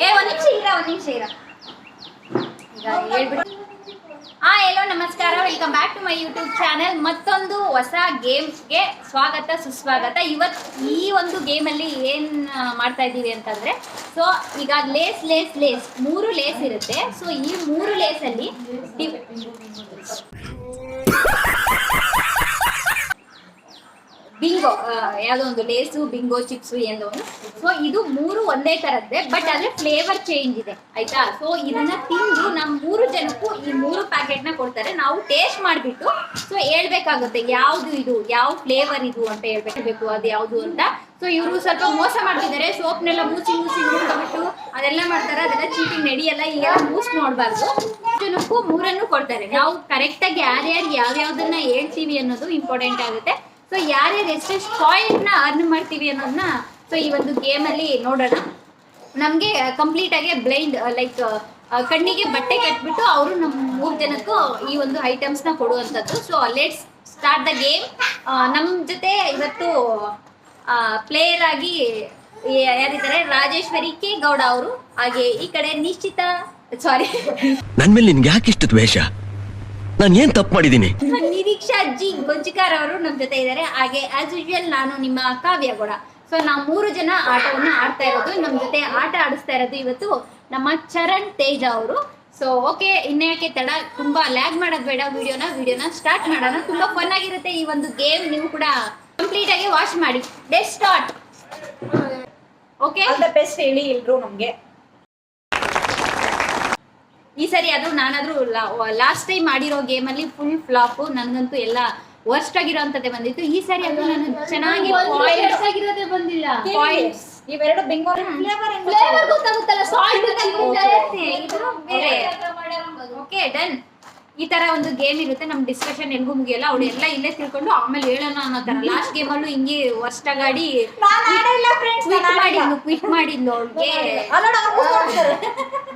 ಏ ಹೇಳ್ಬಿಟ್ಟು ಹಾ, ಎಲ್ಲೋ ನಮಸ್ಕಾರ. Welcome back to my YouTube channel ಮತ್ತೊಂದು ಹೊಸ ಗೇಮ್ಸ್ಗೆ ಸ್ವಾಗತ, ಸುಸ್ವಾಗತ. ಇವತ್ ಈ ಒಂದು ಗೇಮಲ್ಲಿ ಏನ್ ಮಾಡ್ತಾ ಇದ್ದೀವಿ ಅಂತಂದ್ರೆ, ಸೊ, ಈಗ ಲೇಸ್ ಲೇಸ್ ಲೇಸ್ ಮೂರು ಲೇಸ್ ಇರುತ್ತೆ. ಸೊ ಈ ಮೂರು ಲೇಸಲ್ಲಿ ಬಿಂಗೋ ಯಾವುದೋ ಒಂದು ಲೇಸು ಬಿಂಗೋ ಚಿಪ್ಸು ಏನೋ ಸೊ ಇದು ಮೂರು ಒಂದೇ ತರದ್ದೇ ಬಟ್ ಅದ್ರ ಫ್ಲೇವರ್ ಚೇಂಜ್ ಇದೆ, ಆಯ್ತಾ? ಸೊ ಇದನ್ನ ತಿಂದು ನಮ್ ಮೂರು ಜನಕ್ಕೂ ಈ ಮೂರು ಪ್ಯಾಕೆಟ್ನ ಕೊಡ್ತಾರೆ. ನಾವು ಟೇಸ್ಟ್ ಮಾಡ್ಬಿಟ್ಟು ಸೊ ಹೇಳ್ಬೇಕಾಗುತ್ತೆ ಯಾವ್ದು ಇದು, ಯಾವ ಫ್ಲೇವರ್ ಇದು ಅಂತ ಹೇಳ್ಬೇಕು, ಅದು ಯಾವ್ದು ಅಂತ. ಸೊ ಇವರು ಸ್ವಲ್ಪ ಮೋಸ ಮಾಡ್ತಿದ್ದಾರೆ. ಸೋಪ್ನೆಲ್ಲ ಮೂಸಿ ಮೂಸಿ ಬಿಟ್ಟು ಅದೆಲ್ಲ ಮಾಡ್ತಾರೆ. ಅದೆಲ್ಲ ಚೀಟಿಂಗ್ ನಡೆಯಲ್ಲ, ಈಗೆಲ್ಲ ಮೂಸ್ ನೋಡ್ಬಾರ್ದು. ಜನಕ್ಕೂ ಮೂರನ್ನು ಕೊಡ್ತಾರೆ. ನಾವು ಕರೆಕ್ಟಾಗಿ ಯಾರ್ಯಾರು ಯಾವ್ಯಾವ್ದನ್ನ ಹೇಳ್ತೀವಿ ಅನ್ನೋದು ಇಂಪಾರ್ಟೆಂಟ್ ಆಗುತ್ತೆ. ಸೊ ಯಾರ್ಯಾರು ಎಷ್ಟೆಷ್ಟು ನ ಅರ್ನ್ ಮಾಡ್ತೀವಿ ಅನ್ನೋದನ್ನ ಸೊ ಈ ಒಂದು ಗೇಮ್ ಅಲ್ಲಿ ನೋಡೋಣ. ನಮ್ಗೆ ಕಂಪ್ಲೀಟ್ ಆಗಿ ಬ್ಲೈಂಡ್ ಲೈಕ್ ಕಣ್ಣಿಗೆ ಬಟ್ಟೆ ಕಟ್ಬಿಟ್ಟು ಅವರು ನಮ್ಮ ಮೂರು ಜನಕ್ಕೂ ಈ ಒಂದು ಐಟಮ್ಸ್ನ ಕೊಡುವಂಥದ್ದು. So let's start the game ನಮ್ಮ ಜೊತೆ ಇವತ್ತು ಪ್ಲೇಯರ್ ಆಗಿ ಯಾರಿದ್ದಾರೆ? ರಾಜೇಶ್ವರಿ ಕೆ. ಗೌಡ ಅವರು. ಹಾಗೆ ಈ ಕಡೆ ನಿಶ್ಚಿತ ಸಾರಿ ನನ್ ಮೇಲೆ ನಿನ್ಗೆ ಯಾಕೆ ಇಷ್ಟು ದ್ವೇಷ? ನಾನು ಏನ್ ತಪ್ಪು ಮಾಡಿದ್ದೀನಿ? ನಿರೀಕ್ಷಾ ಜಿ ಗೊಂಜಿಕಾರ್ ಅವರು ನಮ್ಮ ಜೊತೆ ಇದ್ದಾರೆ ಹಾಗೆ ಆಸ್ ಯೂಶುವಲ್ ನಾನು ನಿಮ್ಮ ಕಾವ್ಯ ಕೂಡ ಸೊ ನಾವು ಮೂರು ಜನ ಆಟವನ್ನು ಆಡ್ತಾ ಇರೋದು. ನಮ್ಮ ಜೊತೆ ಆಟ ಆಡಿಸ್ತಾ ಇರೋದು ಇವತ್ತು ನಮ್ಮ ಚರಣ್ ತೇಜ ಅವರು. ಸೊ ಓಕೆ ಇನ್ಯಾಕೆ ತಡ? ತುಂಬಾ ಲ್ಯಾಗ್ ಮಾಡೋದು ಬೇಡ ವಿಡಿಯೋನ. ವಿಡಿಯೋನ ಸ್ಟಾರ್ಟ್ ಮಾಡೋಣ. ತುಂಬಾ ಫನ್ ಆಗಿರುತ್ತೆ ಈ ಒಂದು ಗೇಮ್ ನೀವು ಕೂಡ ಕಂಪ್ಲೀಟ್ ಆಗಿ ವಾಚ್ ಮಾಡಿ. Best start okay all the best ಹೇಳಿ ಎಲ್ರು ನಮ್ಗೆ. ಈ ಸರಿ ಅದು ನಾನಾದ್ರೂ ಲಾಸ್ಟ್ ಟೈಮ್ ಮಾಡಿರೋ ಗೇಮಲ್ಲಿ ಫುಲ್ ಫ್ಲಾಪ್ ನನಗಂತೂ ಎಲ್ಲ ವರ್ಸ್ಟ್ ಆಗಿರೋಂಥದ್ದೇ ಬಂದಿತ್ತು. ಈ ಸರಿ ಅದು ನಾನು ಚೆನ್ನಾಗಿ ಆಗಿರೋದೇ ಬಂದಿಲ್ಲ. ಪಾಯಿಂಟ್ಸ್ ಇವೆರಡು ಬೆಂಗಾಲಿ ಫ್ಲೇವರ್ ಫ್ಲೇವರ್ ಗೊತ್ತಾಗುತ್ತಲ್ಲ ಸಾಲ್ಟ್ ಇದು ಬೇರೆ. ಓಕೆ ಡನ್ ಈ ತರ ಒಂದು ಗೇಮ್ ಇರುತ್ತೆ ನಮ್ ಡಿಸ್ಕಷನ್ ಎಲ್ಗೂ ಮುಗಿಯಲ್ಲ ಅವಳು ಎಲ್ಲ ಇಲ್ಲೇ ತಿಳ್ಕೊಂಡು ಆಮೇಲೆ ಹೇಳೋಣ ಅನ್ನೋ ತರ ಲಾಸ್ಟ್ ಗೇಮ್ ಅಲ್ಲೂ ಹಿಂಗೆ ವರ್ಷ ಗಾಡಿ ಕ್ವಿಟ್ ಮಾಡಿದ್ಲು ಕ್ವಿಟ್ ಮಾಡಿದ್ಲು ಅವಳಿಗೆ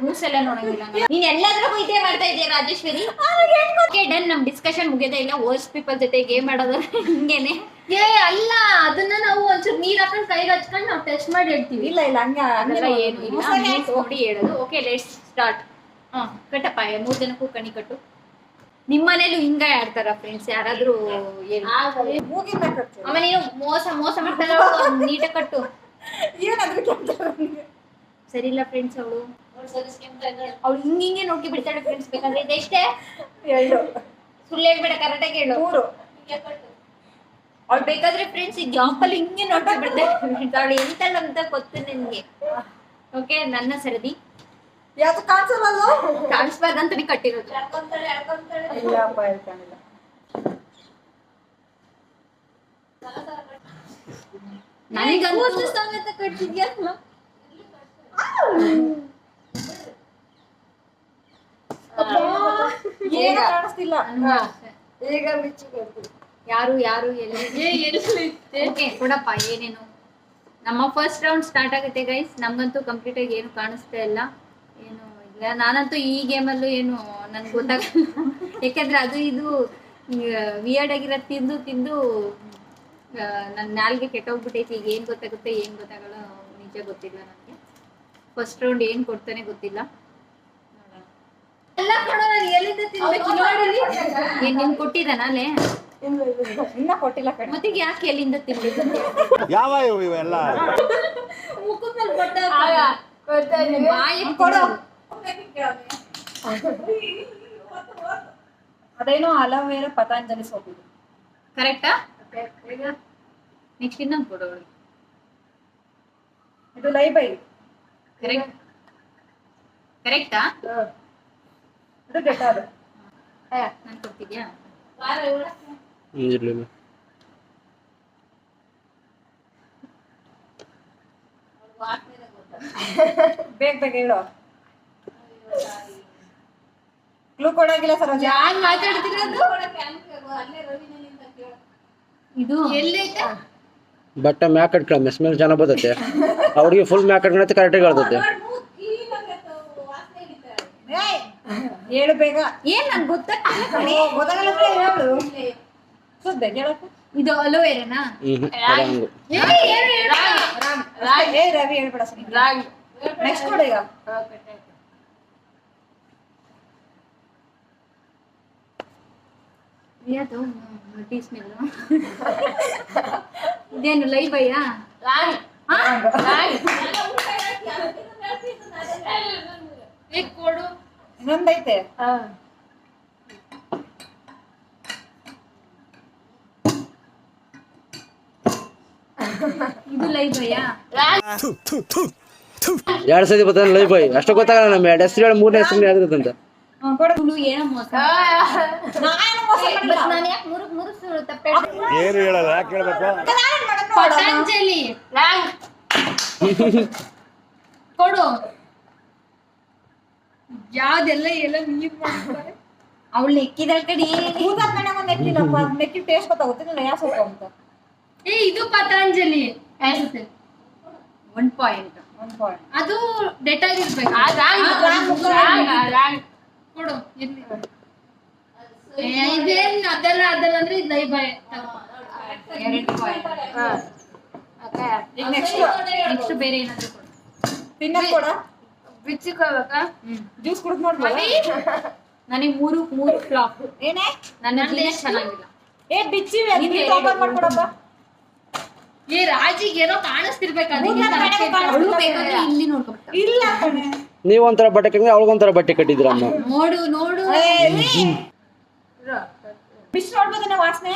ಮೂಸೆಲ್ಲ ನೋಡಂಗಿಲ್ಲ ನೀನ್ ಎಲ್ಲಾದ್ರೂ ಇದೇ ಮಾಡ್ತಾ ಇದೀಯ ರಾಜೇಶ್ವರಿ ಓಕೆ ಡನ್ ನಮ್ ಡಿಸ್ಕಷನ್ ಮುಗಿಯೋದೇ ಇಲ್ಲ ವರ್ಸ್ ಪೀಪಲ್ ಜೊತೆ ಗೇಮ್ ಆಡೋದು ಹಿಂಗೇನೆ ಏ ಅಲ್ಲ ಅದನ್ನ ನಾವು ಒಂಚೂರು ನೀರ್ ಹಾಕೊಂಡು ಕೈಗೆ ಹಚ್ಕೊಂಡ್ ನಾವು ಟೆಸ್ಟ್ ಮಾಡಿ ಹೇಳ್ತೀವಿ ಇಲ್ಲ ಇಲ್ಲ ಹಂಗ ಏನು ಇಲ್ಲ ನೋಡಿ ಹೇಳೋದು ಓಕೆ ಲೆಟ್ಸ್ ಸ್ಟಾರ್ಟ್ ಹಾ ಕಟ್ಟಪ್ಪ ಮೂರ್ ಜನಕ್ಕೂ ಕಣಿ ಕಟ್ಟು ನಿಮ್ಮ ಮನೇಲೂ ಹಿಂಗ ಆಡ್ತಾರ ಫ್ರೆಂಡ್ಸ್ ಯಾರಾದ್ರೂ ಆಮೇಲೆ ಮೋಸ ಮೋಸ ಮಾಡ್ತಾರ ನೀಟ ಕಟ್ಟು. ಏನಾದ್ರು ಸರಿ ಇಲ್ಲ ಫ್ರೆಂಡ್ಸ್ ಅವಳು. ಅವ್ಳು ಹಿಂಗ ಹಿಂಗೆ ನೋಡ್ಕಿ ಬಿಡ್ತಾಳೆ ಫ್ರೆಂಡ್ಸ್ ಬೇಕಾದ್ರೆ. ಇದೆಷ್ಟೇ ಸುಳ್ಳು ಹೇಳ್ಬೇಡ ಕರೆಕ್ಟಾಗಿ ಹೇಳು. ಮೂರು. ಅವ್ಳು ಬೇಕಾದ್ರೆ ಫ್ರೆಂಡ್ಸ್ ಈ ಜಾಂಪಲ್ಲಿ ಹಿಂಗೆ ನೋಡ್ಕಿ ಬಿಡ್ತಾಳೆ ಫ್ರೆಂಡ್ಸ್ ಅವಳು ಎಂತಲ್ಲ ಅಂತ ಗೊತ್ತು ನನ್ಗೆ. ಓಕೆ ನನ್ನ ಸರದಿ. ಯಾವ್ದು ಕಾಣಿಸಲ್ಲ ಕಾಣಿಸ್ಬಾರ್ದಂತಾನೆ ಕಟ್ಟಿರೋದು. ಇಲ್ಲಪ್ಪ ಹೇಳ್ಕೊಂಡಿಲ್ಲ. ನನಗಂತೂ ಸಮೇತ ಕಟ್ತಿದ್ಯಾ ಏನು ಕಾಣಿಸ್ತಿಲ್ಲ. ಈಗ ಮಿಚ್ಚಿ ಕೊಡ್ತೀನಿ ಯಾರು ಯಾರು ಎಲ್ಲಿ? ಓಕೆ ಕೊಡಪ್ಪ ಏನೇನು? ನಮ್ಮ ಫಸ್ಟ್ ರೌಂಡ್ ಸ್ಟಾರ್ಟ್ ಆಗುತ್ತೆ ಗೈಸ್ ನಮ್ಗಂತೂ ಕಂಪ್ಲೀಟ್ ಆಗಿ ಏನು ಕಾಣಿಸ್ತಾ ಇಲ್ಲ. ನಾನಂತೂ ಈ ಗೇಮಲ್ಲೂ ಏನು ನನ್ಗೆ ಗೊತ್ತಾಗಲ್ಲ. ಯಾಕಂದ್ರೆ ಅದು ಇದು ವಿಯರ್ಡ್ ಆಗಿರೋದು ತಿಂದು ತಿಂದು ನನ್ನ ನಾಲ್ಗೆ ಕೆಟ್ಟೋಗ್ಬಿಟ್ಟೈತಿ ಈಗ ಏನು ಗೊತ್ತಾಗುತ್ತೆ ಏನು ಗೊತ್ತಾಗಲ್ಲ ನಿಜ ಗೊತ್ತಿಲ್ಲ ನನಗೆ. ಫಸ್ಟ್ ರೌಂಡ್ ಏನು ಕೊಡ್ತಾನೆ ಗೊತ್ತಿಲ್ಲ. ಎಲ್ಲ ಕೊಡೋ ನಾನು ಎಲ್ಲಿಂದ ತಿನ್ಬೇಕು? ನೋಡಿ. ಏನ್ ನಿಮ್ಗೆ ಕೊಟ್ಟಿದ್ದಾನಲ್ಲೇ ಇನ್ನ ಕೊಟ್ಟಿಲ್ಲ ಕಣೆ. ಮತ್ತೆ ಯಾಕೆ ಎಲ್ಲಿಂದ ತಿನ್ಬೇಕು? ಯಾವ ಇವು ಇವೆಲ್ಲ? ಮುಖದ ಮೇಲೆ ಕೊಟ್ಟ ಕೊಡ್ತಾ ಬಾಯಿ ಕೊಡು. ಅದೇನೋ ಅಲೋವೇರಾ ಪತಾಂಜಲಿ ಸೋಪ್ ಇದು ಕರೆಕ್ಟಾ ನೆಕ್ಸ್ಟ್ ಇನ್ನೊಂದು ಕೊಡು ಅವಳಿಗೆ. ಇದು ಲೈಬೈ. ಕರೆಕ್ಟ್. ಕರೆಕ್ಟಾ? ಇದು ಡೆಟಾಲ್ ನಾನು ಕೊಡ್ತಿದ್ಯಾ? ಬೇಗ ಬೇಗ ಹೇಳು ಕ್ಲೂ ಕೊಡಂಗಿಲ್ಲ ಸರ್ ಯಾರು ಮಾತಾಡ್ತಿರೋದು? ಇದು. ಎಲ್ಲೈತೆ ಬಟ್ಟೆ ಮ್ಯಾಕ್ ಕಟ್ಕೊಳ್ಳ ಮೇಲೆ ಜನ ಬರ್ತೈತೆ. ಅವ್ರಿಗೆ ಫುಲ್ ಮ್ಯಾಕ್ ಕಟ್ಕೊಳತ್ತೆ ಕರೆಕ್ಟಾಗಿ ಹೇಳ್ತೈತೆ. ಹೇಳು ಬೇಗ. ಏನ್ ನನ್ ಗೊತ್ತಾಗ್ತಿಲ್ಲ ಗೊತ್ತಾಗಲ್ಲ ಅಂದ್ರೆ ಹೇಳು. ಸುದ್ದೆ ಇದು ಅಲೋವೆರಾನಾ? ರಾಗಿ. ರವಿ ಹೇಳ್ಬೇಡ ಸರ್. ರಾಗಿ. ನೆಕ್ಸ್ಟ್ ಕೊಡು ಈಗ. ಅದು ಮಡ್ಡಿ ಸ್ಮೆಲ್ ಇದೇನು ಲೈ ಬಯ್ಯ ಈಗ ಕೊಡು ಇನ್ನೊಂದೈತೆ ಇದು ಲೈ ಬಯ್ಯ ಎರಡ್ ಸತಿ ಬರ್ತಾನೆ ಲೈ ಬಾಯ್ ಅಷ್ಟು ಗೊತ್ತಾಗಲ್ಲ ನಮ್ಮ ಎರಡು ಹೆಸರು ಹೇಳಿ ಮೂರನೇ ಹೆಸರು ಯಾವ್ದಂತ ಹ್ಮ್, ಕೊಡು ಹುಳು ಏನೋ ಯಾಕೆ ಮುರು ಮುರು ತಪ್ಪೆ? ಏನು ಹೇಳಲ್ಲ ಯಾಕೆ ಹೇಳ್ಬೇಕು? ಪತಂಜಲಿ. ಕೊಡು. ಯಾವ್ದೆಲ್ಲ ಎಲ್ಲ ನೀರ್ ಮಾಡ್ತಾರೆ ಅವಳು ನೆಕ್ಕಿದಳ ಕಡಿ. ಒಂದ್ ನೆಕ್ಕಿಲ್ಲಪ್ಪ ನೆಕ್ಕಿ ಟೇಸ್ಟ್ ಗೊತ್ತಾಗುತ್ತಿಲ್ಲ ಯಾವ ಸ್ವಲ್ಪ ಅಂತ. ಏ ಇದು ಪತಂಜಲಿ. ಅನ್ಸುತ್ತೆ ಒನ್ ಪಾಯಿಂಟ್ ಒನ್ ಪಾಯಿಂಟ್ ಅದು ಡೆಟಾಲ್ ಇರ್ಬೇಕು. ಕೊಡು ಇರ್ಲಿ. ಏ, ಇದೇನ್ ಅದೆಲ್ಲ ಅದೆಲ್ಲ ಅಂದ್ರೆ ಇದು ಲೈ ಬಾಯ್ ಎರಡು ನೆಕ್ಸ್ಟ್ ನೆಕ್ಸ್ಟ್ ಬೇರೆ ಏನಾದ್ರು ಕೊಡು. ತಿನ್ನಕ್ ಕೊಡ. ಬಿಚ್ಚಿಕೊಳ್ಬೇಕಾ ಜ್ಯೂಸ್ ಕುಡಿದ್ ನೋಡ್ಬೋದ ನನಗೆ ಮೂರು ಮೂರು ಫ್ಲಾಪ್. ಏನೇ? ನನ್ನ ಚೆನ್ನಾಗಿಲ್ಲ. ಏ ಮಾಡ್ಕೊಡಪ್ಪ. ಈ ರಾಜಿಗೆ ಏನೋ ಕಾಣಿಸ್ತಿರ್ಬೇಕು? ಅದಕ್ಕೆ ಕೂದಲ್ ಮೇಲೆ ಕಾಣಿಸ್ತಿಲ್ಲ. ಅವಳು ಬೇಕಾದ್ರೆ ಇಲ್ಲಿ ನೋಡ್ಕೊಬಿಟ್ಟ ಇಲ್ಲ ಕಣೆ ನೀವ್ ಒಂಥರ ಬಟ್ಟೆ ಕಟ್ಟಿದ್ರೆ ಅವಳಿಗೊಂಥರ ಬಟ್ಟೆ ಕಟ್ಟಿದ್ರಮ್ಮ ನೋಡು ನೋಡು. ಬಿಸಿ ನೋಡ್ಬೋದನ್ನ ವಾಸನೆ?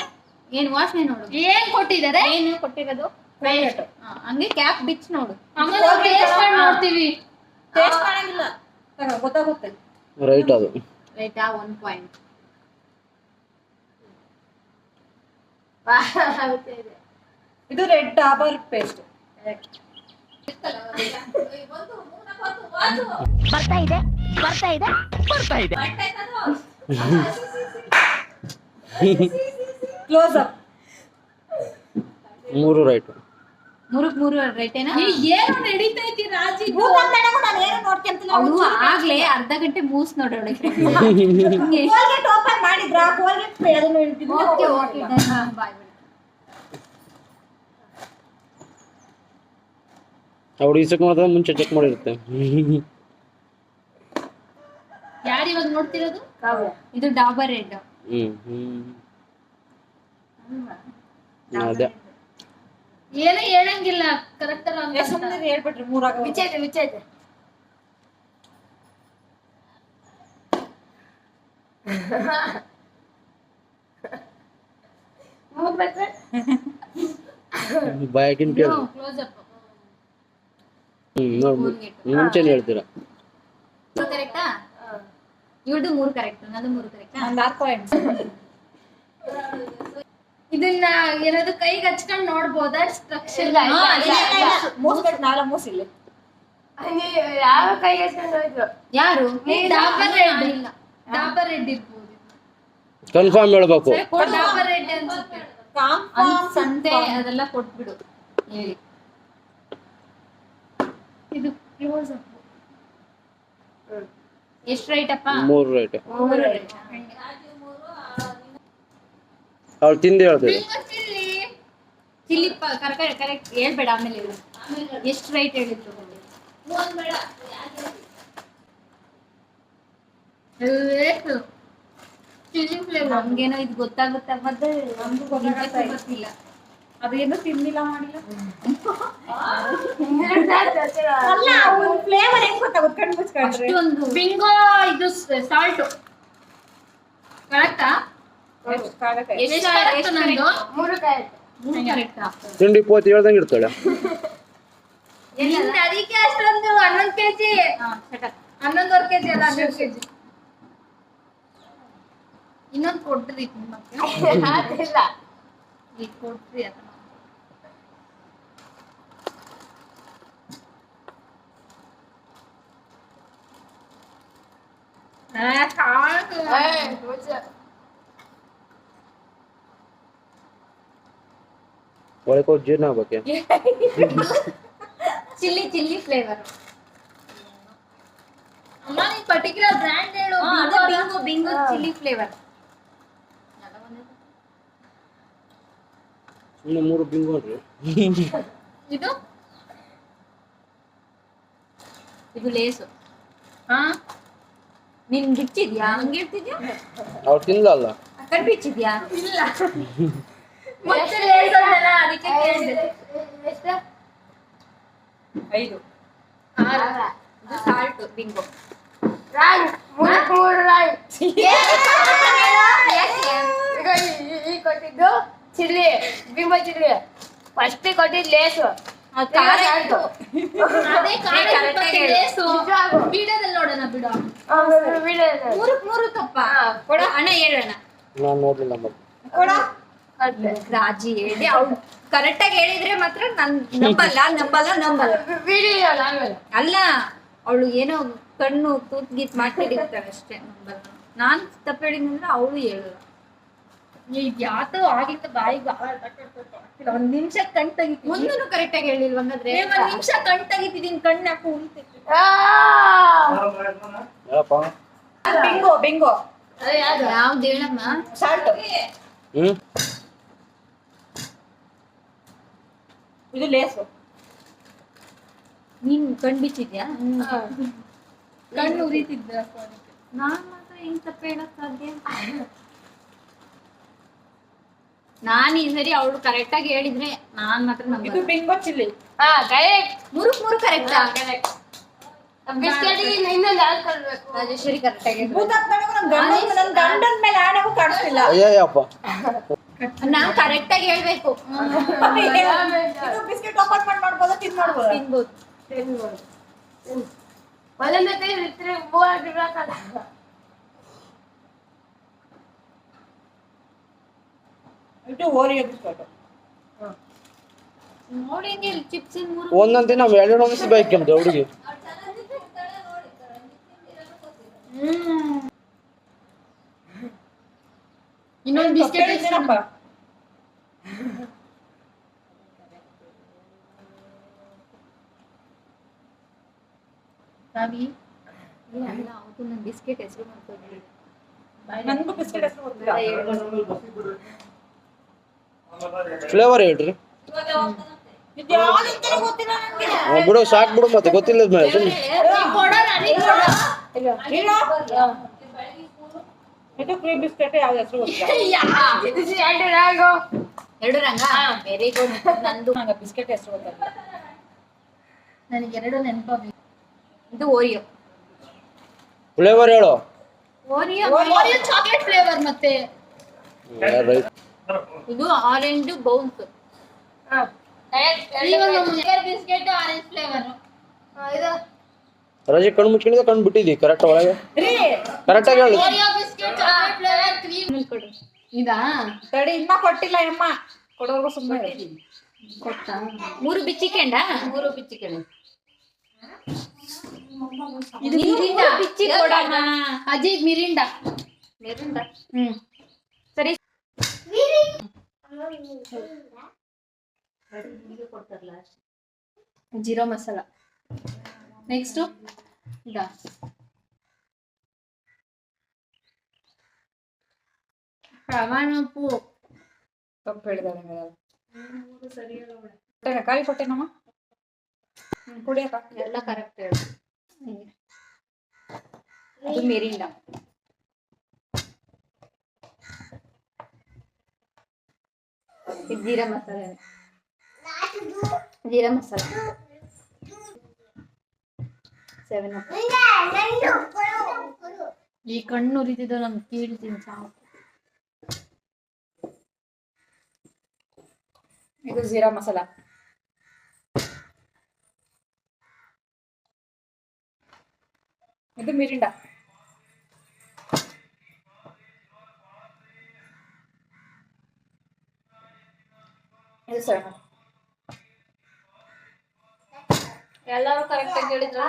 ಏನ್ ವಾಸನೆ ನೋಡು? ಏನ್ ಕೊಟ್ಟಿದ್ದಾರೆ? ಏನು ಕೊಟ್ಟಿರೋದು? ಹಾ, ಹಂಗೆ ಕ್ಯಾಪ್ ಬಿಚ್ ನೋಡು. ಅಮ್ಮ ಟೇಸ್ಟ್ ಮಾಡಿ ನೋಡ್ತೀವಿ ಟೇಸ್ಟ್ ಮಾಡಂಗಿಲ್ಲ. ತಗೋ, ಗೊತ್ತಾಗುತ್ತೆ. ರೈಟ್ ಅದು. ರೈಟಾ ಒನ್ ಪಾಯಿಂಟ್ ಇದು red Dabur paste close up ಮೂರು ರೈಟ್ ಮೂರಕ್ ಮೂರು ರೈಟೇನಾ ಏ, ಏನು ನಡೀತೈತಿ ರಾಜಿ ನಾನು ಏನು ನೋಡ್ಕೊಂತಿಲ್ಲ ಅವಳು ಆಗ್ಲೇ ಅರ್ಧ ಗಂಟೆ ಮೂಸ್ ನೋಡೋಣ. ಕೋಲ್ಗೇಟ್ ಓಪನ್ ಮಾಡಿದ್ರ? ಕೋಲ್ಗೇಟ್ ಅದನ್ನು ಇದನ್ನ ಓಕೆ open ಓಕೆ ಬಾಯ್ ಅವ್ರು ಈ ಚೆಕ್ ಮಾಡಿದ್ರೆ ಮುಂಚೆ ಚೆಕ್ ಮಾಡಿರುತ್ತೆ. ಯಾರು ಇವಾಗ ನೋಡ್ತಿರೋದು? ಇದು ಡಾಬರ್ ರೆಡ್. ಹ್ಮ್ ಹ್ಮ್. ಅದೇ. ಏನು ಹೇಳಂಗಿಲ್ಲ ಕರೆಕ್ಟ್ ಅಲ್ಲ ಸುಮ್ಮನೆ ಹೇಳ್ಬಿಟ್ರಿ ಮೂರಾಗ ವಿಚೈತೆ ವಿಚೈತೆ ಬಾಯಾಗಿನ ಕೇಳಿ. ಕ್ಲೋಸ್ ಅಪ್ ಮುಂಚೆನೆ ಹೇಳ್ತೀರಾ? ಕರೆಕ್ಟಾ ಇವ್ರದ್ದು ಮೂರು ಕರೆಕ್ಟ್ ನಂದು ಮೂರು ಕರೆಕ್ಟ್ ಒಂದ್ ಆರ್ ಪಾಯಿಂಟ್ಸ್ ಇದನ್ನ ಏನಾದ್ರು ಕೈಗೆ ಹಚ್ಕೊಂಡ್ ನೋಡ್ಬೋದಾ? ಸ್ಟ್ರಕ್ಚರ್ ಮೂಸ್ಬೇಕು ನಾಲ ಮೂಸಿಲ್ಲ ಯಾರು? ಡಾಬರ್ ರೆಡ್ ಇಲ್ಲ. ಡಾಬರ್ ರೆಡ್ ಇರ್ಬೋದು. ಕನ್ಫರ್ಮ್ ಹೇಳ್ಬೇಕು. ಡಾಬರ್ ರೆಡ್ ಅನ್ಸುತ್ತೆ. ಅನ್ ಸಂತೆ ಅದೆಲ್ಲ ಕೊಟ್ಬಿಡು. ಹೇಳಿ. ಇದು ಕ್ಲೋಸ್ ಅಪ್ ಎಷ್ಟು ರೈಟ್ ಅಪ್ಪ? ಮೂರು ರೈಟ್ ಮೂರು ರೈಟ್ ಅವ್ಳು ತಿಂದು ಹೇಳ್ತೀವಿ ಚಿಲ್ಲಿ ಕರೆಕ್ಟ್ ಕರೆಕ್ಟ್ ಹೇಳ್ಬೇಡ ಆಮೇಲೆ ಹೇಳು. ಎಷ್ಟು ರೈಟ್ ಹೇಳಿದ್ರು? ಚಿಲ್ಲಿ ಫ್ಲೇವರ್ ನಮ್ಗೇನೋ ಇದು ಗೊತ್ತಾಗುತ್ತೆ ಮತ್ತೆ ನಮ್ಗೂ. ಗೊತ್ತಿಲ್ಲ. ಅದೇನು ತಿನ್ನಿಲ್ಲ ಮಾಡಿಲ್ಲ. ಅಲ್ಲ ಫ್ಲೇವರ್ ಹೆಂಗ್ ಗೊತ್ತಾಗುತ್ತೆ ಕಣ್ಣು ಮುಚ್ಕೊಂಡ್ರೆ. ಅಷ್ಟೊಂದು. ಬಿಂಗೋ ಇದು ಸಾಲ್ಟ್ ಕರೆಕ್ಟಾ? ತಿಂಡಿ ಪೋತಿ ಹೇಳ್ದಂಗೆ ಇರ್ತಾಳೆ ಅದಕ್ಕೆ ಅಷ್ಟೊಂದು ಹನ್ನೊಂದು ಕೆಜಿ. ಹನ್ನೊಂದುವರೆ ಕೆಜಿ ಅಲ್ಲ ಹನ್ನೆರಡು ಕೆಜಿ ಇನ್ನೊಂದು ಕೊಡ್ರಿ ನಿಮ್ಮಕ್ಕೆ ಈಗ ಕೊಡ್ರಿ ಅದನ್ನ. ಸಾಕು ಒಳಗೆ ಹೋಗಿ ಜೀರ್ಣ ಆಗ್ಬೇಕೆ ಚಿಲ್ಲಿ ಚಿಲ್ಲಿ ಫ್ಲೇವರ್ ಅಮ್ಮ ನೀನ್ ಪರ್ಟಿಕ್ಯುಲರ್ ಬ್ರ್ಯಾಂಡ್ ಹೇಳು ಅದು ಬಿಂಗೋ ಬಿಂಗೋ ಚಿಲ್ಲಿ ಫ್ಲೇವರ್ ಇನ್ನು ಮೂರು ಬಿಂಗು ನೋಡ್ರಿ ಇದು ಇದು ಲೇಸು ಹಾ ನಿನ್ ಬಿಚ್ಚಿದ್ಯಾ? ಹಂಗೆ ಇರ್ತಿದ್ಯಾ? ಅವ್ರು ತಿನ್ಲಲ್ಲ. ಆ ಕಡೆ ಬಿಚ್ಚಿದ್ಯಾ? ಇಲ್ಲ. ಮತ್ತೆ ಲೇಸ್ ಅಂದಲ್ಲ ಅದಕ್ಕೆ ಕೇಳಿದೆ. ಎಷ್ಟ? ಐದು. ಆರು. ಇದು ಸಾಲ್ಟ್ ಬಿಂಗೋ ರಾಂಗ್ ಮೂರು ಮೂರು ರಾಂಗ್ ಈಗ ಈ- ಈ ಕೊಟ್ಟಿದ್ದು ಚಿಲ್ಲಿ ಬಿಂಬ ಚಿಲ್ಲಿ ಫಸ್ಟ್ ಕೊಟ್ಟಿದ್ದು ಲೇಸು. ವಿಡಿಯೋದಲ್ಲಿ ನೋಡೋಣ ಬಿಡು. ಮೂರಕ್ ಮೂರು ತಪ್ಪ. ಕೊಡ. ಅಣ್ಣ ಹೇಳೋಣ. ನಾನು ನೋಡ್ಲಿಲ್ಲ ಕೊಡ. ರಾಜಿ ಹೇಳಿ. ಅವ್ಳು ಕರೆಕ್ಟ್ ಆಗಿ ಹೇಳಿದ್ರೆ ಮಾತ್ರ ನನ್ ನಂಬಲ್ಲ ನಂಬಲ್ಲ ನಂಬಲ್ಲ. ಅಲ್ಲ ಅವಳು ಏನೋ ಕಣ್ಣು ತೂತ್ ಗೀತ್ ಮಾಡ್ತಿರ್ತಾಳೆ ಅಷ್ಟೇ ನಂಬಲ್ಲ. ನಾನ್ ತಪ್ಪು ಹೇಳಿದ್ರೆ ಅವಳು ಹೇಳಲ್ಲ ಯಾತೋ ಆಗಿತ್ತು ಬಾಯಿಗೆ ಒಂದ್ ನಿಮಿಷ ಕಣ್ ತೆಗಿತೀನಿ. ಮುಂದೂ ಕರೆಕ್ಟ್ ಆಗಿ ಹೇಳಿಲ್ವ ಹಂಗಾದ್ರೆ? ಒಂದ್ ನಿಮಿಷ ಕಣ್ ತೆಗಿತಿದೀನಿ ಕಣ್ಣು ಹಾಕು ಉಳಿತೈತಿ ಬಿಂಗೋ ಬಿಂಗೋ. ಯಾವ್ದು? ಹೇಳಮ್ಮ ಸಾಲ್ಟ್. ಇದು ಲೇಸು. ನೀನ್ ಕಣ್ ಬಿಚ್ಚಿದ್ಯಾ? ಕಣ್ಣು ಉರಿತಿದ್ದ ನಾನ್ ಮಾತ್ರ ಹೆಂಗ್ ತಪ್ಪ ಹೇಳಕ್ ಸಾಧ್ಯ? ನಾನ್ ಈ ಸರಿ ಅವಳು ಕರೆಕ್ಟ್ ಆಗಿ ಹೇಳಿದ್ರೆ ನಾನ್ ಮಾತ್ರ ಇದು ನಂಬಲ್ಲ ಬಿಂಗೋ ಚಿಲ್ಲಿ ಹಾ ಕರೆಕ್ಟ್ ಮೂರಕ್ ಮೂರು ಕರೆಕ್ಟಾ ರಾಜೇಶ್ವರಿ ಕರೆಕ್ಟ್ ಆಗಿ ಗಂಡನ್ ಮೇಲೆ ಆಣೆಗೂ ಕಾಣಿಸ್ತಿಲ್ಲ ಅಯ್ಯಯ್ಯಪ್ಪ ನಾನ್ ಕರೆಕ್ಟ್ ಆಗಿ ಹೇಳ್ಬೇಕು. ಇದು ಬಿಸ್ಕೆಟ್ ಓಪನ್ ಮಾಡಿ ಮಾಡ್ಬೋದಾ ತಿನ್ ಮಾಡ್ಬೋದಾ? ತಿನ್ಬೋದು. ಒಂದೊಂದ್ ಜೊತೆ ಇರ್ತೀರಿ ಮೂವತ್ತು ಇರ್ಬೇಕಲ್ಲ ಇದು ಓರಿಯೋ ಬಿಸ್ಕೆಟ್ ನೋಡಿ ಚಿಪ್ಸ್ ಮೂರು ಒಂದೊಂದ್ ದಿನ ಎರಡು ಒಂದ್ಸಿ ಬೈಕ್ ಹುಡುಗಿ ಇನ್ನೊಂದು ಬಿಸ್ಕೆಟ್ ಹೇಳಿದ್ದೀನಪ್ಪ ರವಿ ಏ, ಅಲ್ಲ ಅವತ್ತು ನನ್ ಬಿಸ್ಕೆಟ್ ಹೆಸರು ಮಾಡ್ಕೊಂಡು ನನ್ಗೂ ಬಿಸ್ಕೆಟ್ ಹೆಸರು ಗೊತ್ತಿಲ್ಲ ಫ್ಲೇವರ್ ಹೇಳ್ರಿ. ಬಿಡು ಸಾಕ್ ಬಿಡು ಮತ್ತೆ ಗೊತ್ತಿಲ್ಲ. ಇದು ಕ್ರೀಮ್ ಬಿಸ್ಕೆಟ್ ಹೆಸರು ಎರಡು ರಾಗು ವೆರಿ ಗುಡ್ ನಂದು ನಂಗೆ ಬಿಸ್ಕೆಟ್ ಹೆಸರು ಗೊತ್ತಿಲ್ಲ ನನಗೆ ಎರಡು ಇದು ಓರಿಯೋ ಫ್ಲೇವರ್ ಹೇಳು ಓರಿಯೋ ಓರಿಯೋ ಚಾಕ್ಲೇಟ್ ಫ್ಲೇವರ್ ಮತ್ತೆ ಇದು orange Bounce biscuit orange flavour ಇದು. ರಜೆ ಕಣ್ಣು ಮುಚ್ಕೊಂಡಿದೆ ಕಣ್ಣು ಬಿಟ್ಟಿದ್ದಿ ಕರೆಕ್ಟ್ ಒಳಗೆ? ಕರೆಕ್ಟ್ ಆಗಿ ಹೇಳು. ಇದಾ? ತಡಿ ಇನ್ನ ಕೊಟ್ಟಿಲ್ಲ ಅಮ್ಮ ಕೊಡೋರ್ಗು ಸುಮ್ಮನೆ ಕೊಟ್ಟಾ ಮೂರು ಬಿಚ್ಚಿಕೆಂಡ? ಮೂರು ಬಿಚ್ಚಿಕೆಳೆ ಇದು ಮಿರಿಂಡ? ಬಿಚ್ಚಿ ಕೊಡೋಣ ಅಜಿ ಮಿರಿಂಡಾ? ಮಿರಿಂಡ. ಹ್ಮ್. ಸರಿ. ಜೀರೋ ಮಸಾಲ ನೆಕ್ಸ್ಟ್ ಇದಾ ಪ್ರಮಾಣ ಉಪ್ಪು ತಪ್ಪು ಹೇಳಿದಾಳೆ ಕೊಟ್ಟೆನ ಕಾಯಿ ಕೊಟ್ಟೆನಮ್ಮ ಹ್ಮ್, ಕುಡಿಯಕ್ಕ ಎಲ್ಲ ಕರೆಕ್ಟ್ ಹೇಳು ಅದು ಮಿರಿಂಡ ಇದು ಜೀರಾ ಮಸಾಲೆ ಜೀರಾ ಮಸಾಲ ಸೆವೆನ್ ಅಪ್ ಈ ಕಣ್ಣು ಉರಿತಿದ್ದು ನಮ್ಗೆ ಕೀಳ್ತೀನಿ ಸಾಕು ಇದು ಜೀರಾ ಮಸಾಲ ಇದು ಮಿರಿಂಡ ಇದು ಸರ್ ಎಲ್ಲರೂ ಕರೆಕ್ಟ್ ಆಗಿ ಹೇಳಿದ್ರು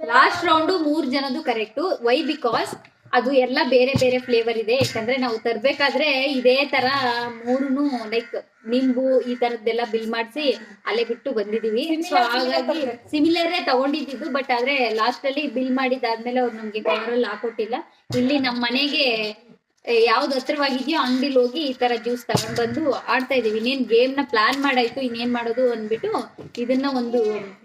ಲಾಸ್ಟ್ ರೌಂಡ್ ಮೂರ್ ಜನದು ಕರೆಕ್ಟ್ ವೈ ಬಿಕಾಸ್ ಅದು ಎಲ್ಲ ಬೇರೆ ಬೇರೆ ಫ್ಲೇವರ್ ಇದೆ. ಯಾಕಂದ್ರೆ ನಾವು ತರ್ಬೇಕಾದ್ರೆ ಇದೇ ತರ ಮೂರುನು ಲೈಕ್ ನಿಂಬು ಈ ತರದ್ದೆಲ್ಲ ಬಿಲ್ ಮಾಡಿಸಿ ಅಲ್ಲೇ ಬಿಟ್ಟು ಬಂದಿದೀವಿ ಸೊ ಹಾಗಾಗಿ ಸಿಮಿಲರೇ ತಗೊಂಡಿದ್ದು ಬಟ್ ಆದ್ರೆ ಲಾಸ್ಟ್ ಅಲ್ಲಿ ಬಿಲ್ ಮಾಡಿದಾದ್ಮೇಲೆ ಅವ್ರು ನಮ್ಗೆ ಕವರಲ್ಲಿ ಹಾಕೊಟ್ಟಿಲ್ಲ. ಇಲ್ಲಿ ನಮ್ಮ ಮನೆಗೆ ಯಾವ್ದು ಹತ್ರವಾಗಿದ್ಯೋ ಅಂಗಡಿಲಿ ಹೋಗಿ ಈ ತರ ಜ್ಯೂಸ್ ತಗೊಂಡ್ ಬಂದು ಆಡ್ತಾ ಇದೀವಿ ಇನ್ನೇನ್ ಗೇಮ್ನ ಪ್ಲಾನ್ ಮಾಡಾಯ್ತು, ಇನ್ನೇನ್ ಮಾಡೋದು ಅಂದ್ಬಿಟ್ಟು ಇದನ್ನ ಒಂದು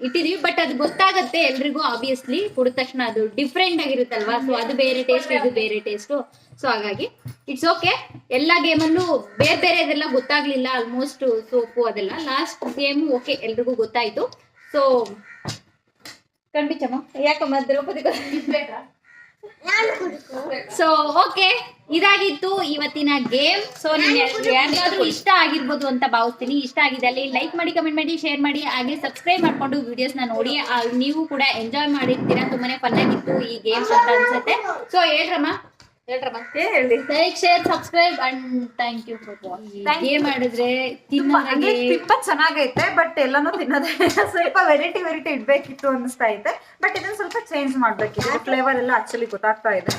ಇಟ್ಟಿದೀವಿ ಬಟ್ ಅದು ಗೊತ್ತಾಗತ್ತೆ ಎಲ್ರಿಗೂ ಆಬ್ವಿಯಸ್ಲಿ ಕುಡಿದ ತಕ್ಷಣ ಅದು ಡಿಫ್ರೆಂಟ್ ಆಗಿರುತ್ತಲ್ವಾ? ಸೊ ಅದು ಬೇರೆ ಟೇಸ್ಟ್ ಇದು ಬೇರೆ ಟೇಸ್ಟ್ ಸೊ ಹಾಗಾಗಿ ಇಟ್ಸ್ ಓಕೆ ಎಲ್ಲಾ ಗೇಮಲ್ಲೂ ಬೇರೆ ಬೇರೆ ಇದೆಲ್ಲ ಗೊತ್ತಾಗ್ಲಿಲ್ಲ ಆಲ್ಮೋಸ್ಟ್ ಸೋಪು ಅದೆಲ್ಲ ಲಾಸ್ಟ್ ಗೇಮ್ ಓಕೆ ಎಲ್ರಿಗೂ ಗೊತ್ತಾಯ್ತು. ಸೊ ಕಣ್ಬಿಚ್ಚಮ್ಮ ಯಾಕಮ್ಮ ದ್ರೌಪದಿ ಸೊ ಓಕೆ ಇದಾಗಿತ್ತು ಇವತ್ತಿನ ಗೇಮ್. ಸೊ ಯಾರಿಗಾದ್ರೂ ಇಷ್ಟ ಆಗಿರ್ಬೋದು ಅಂತ ಭಾವಿಸ್ತೀನಿ. ಇಷ್ಟ ಆಗಿದ್ದಲ್ಲಿ ಲೈಕ್ ಮಾಡಿ ಕಮೆಂಟ್ ಮಾಡಿ ಶೇರ್ ಮಾಡಿ ಹಾಗೆ ಸಬ್ಸ್ಕ್ರೈಬ್ ಮಾಡ್ಕೊಂಡು ವಿಡಿಯೋಸ್ನ ನೋಡಿ ನೀವು ಕೂಡ ಎಂಜಾಯ್ ಮಾಡಿರ್ತೀರಾ. ತುಂಬಾನೇ ಫನ್ ಆಗಿತ್ತು ಈ ಗೇಮ್ಸ್ ಅಂತ ಅನ್ಸುತ್ತೆ. ಸೊ ಹೇಳ್ರಮ್ಮ ಹೇಳ್ರಮ್ಮ ಹೇಳಿ like share subscribe and thank you for game ಮಾಡಿದ್ರೆ ಅಂದ್ರೆ ತಿನ್ನೋದಾಗೆ ತುಂಬಾ ಚೆನ್ನಾಗೈತೆ ಬಟ್ ಎಲ್ಲಾನು ತಿನ್ನೋದೇ ಸ್ವಲ್ಪ ವೆರೈಟಿ ವೆರೈಟಿ ಇಡ್ಬೇಕಿತ್ತು ಅನಿಸ್ತಾ ಐತೆ ಬಟ್ ಇದನ್ನ ಸ್ವಲ್ಪ ಚೇಂಜ್ ಮಾಡ್ಬೇಕಿತ್ತು. ಫ್ಲೇವರ್ ಎಲ್ಲ ಆಕ್ಚುಲಿ ಗೊತ್ತಾಗ್ತಾ ಇದೆ.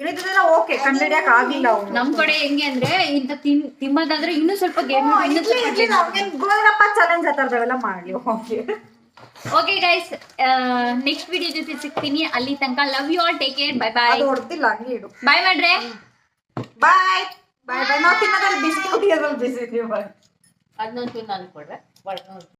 ಇನ್ನಿದ್ದೆಲ್ಲ ಓಕೆ ಕಂಡಿಡಿಯಕ್ ಆಗಿಲ್ಲ ಅವ್ನು? ನಮ್ ಕಡೆ ಹೆಂಗೆ ಅಂದ್ರೆ ಇಂತ ತಿನ್ ತಿನ್ನೋದಾದ್ರೆ ಇನ್ನೂ ಸ್ವಲ್ಪ ಗೇಮ್ ಇನ್ನೂ ಸ್ವಲ್ಪ ಇರ್ಲಿ ನಮ್ಗೆ ಗೋಲ್ಗಪ್ಪ ಚಾಲೆಂಜ್ ಆ ಥರದವೆಲ್ಲ ಮಾಡ್ಲಿ okay. Okay guys next video ಜೊತೆ ಸಿಗ್ತೀನಿ ಅಲ್ಲಿ ತನಕ love you all take care bye bye ಅದು ಹೊಡ್ತಿಲ್ಲ ಹಂಗೆ ಇಡು ಬಾಯ್ ಮಾಡ್ರೆ ಬಾಯ್ ಬಾಯ್ ಬಾಯ್ ನಾವು ತಿನ್ನೋದ್ರಲ್ಲಿ ಬಿಸಿ ಕುಡಿಯೋದ್ರಲ್ಲಿ ಬಿಸಿ ಇದೀವಿ ಬಾಯ್ ಅದನ್ನೊಂದು ನಾನು ಕೊಡ್ರೆ